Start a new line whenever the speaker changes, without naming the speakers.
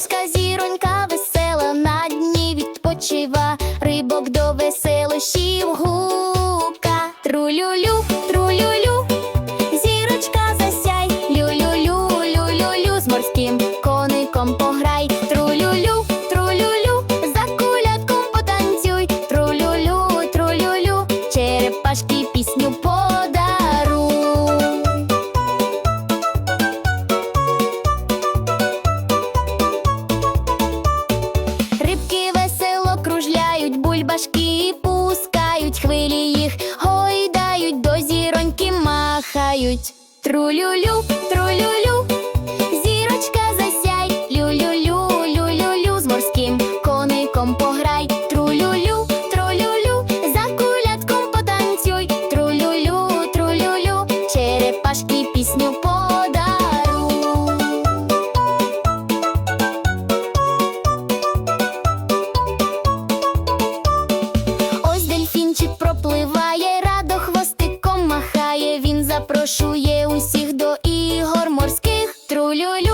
Морська зіронька весела на дні відпочиває. пташки пускають хвилі їх, гойдають до зіроньки махають. Тру-лю-лю, зірочка засяй, лю-лю-лю, -лю, з морським коником пограй, тру-лю-лю запрошує усіх до ігор морських. Трулюлю,